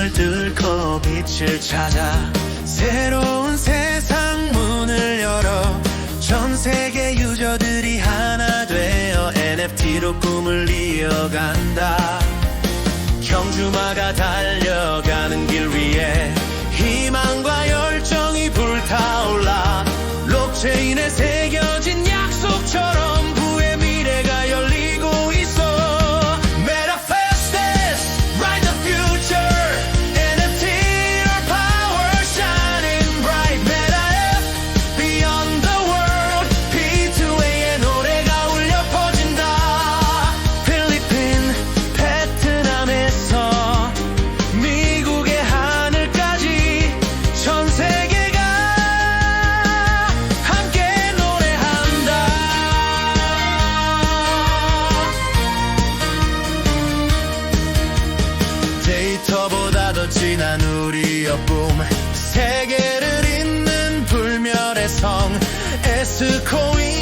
문을 뚫고 빛을 찾아 새로운 세상 문을 열어 전 세계 유저들이 하나 되어 NFT로 꿈을 이어간다. 경주마가 달 에스코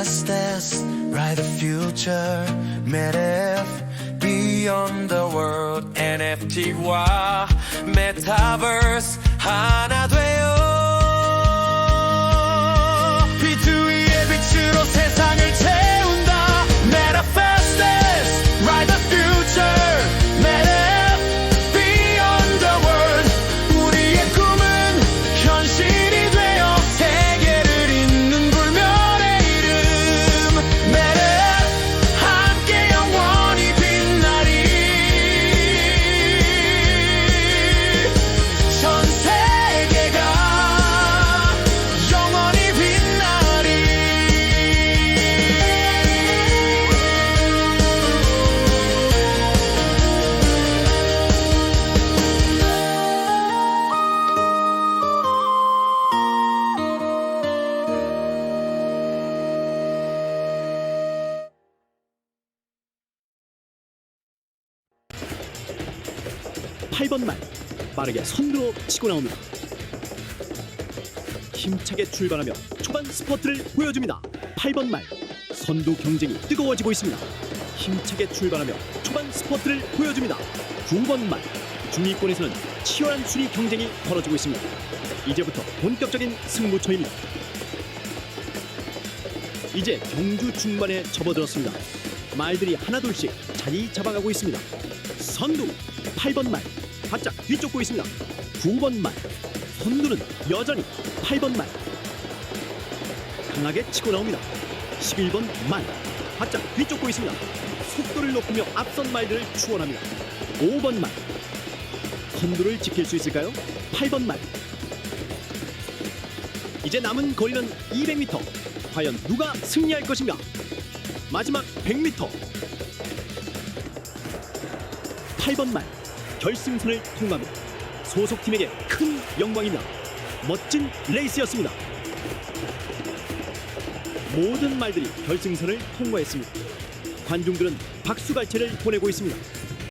Manifest this, write the future Meta beyond the world NFT와 Metaverse 하나 되어 8번 말 빠르게 선두로 치고 나옵니다. 힘차게 출발하며 초반 스퍼트를 보여줍니다. 8번 말 선두 경쟁이 뜨거워지고 있습니다. 힘차게 출발하며 초반 스퍼트를 보여줍니다. 9번 말 중위권에서는 치열한 순위 경쟁이 벌어지고 있습니다. 이제부터 본격적인 승부처입니다. 이제 경주 중반에 접어들었습니다. 말들이 하나둘씩 자리 잡아가고 있습니다. 선두 8번 말 바짝 뒤쫓고 있습니다. 9번 말 선두는 여전히 8번 말 강하게 치고 나옵니다. 11번 말 바짝 뒤쫓고 있습니다. 속도를 높이며 앞선 말들을 추월합니다. 5번 말 선두를 지킬 수 있을까요? 8번 말 이제 남은 거리는 200m 과연 누가 승리할 것인가? 마지막 100m 8번 말 결승선을 통과합니다. 소속팀에게 큰 영광입니다. 멋진 레이스였습니다. 모든 말들이 결승선을 통과했습니다. 관중들은 박수갈채를 보내고 있습니다.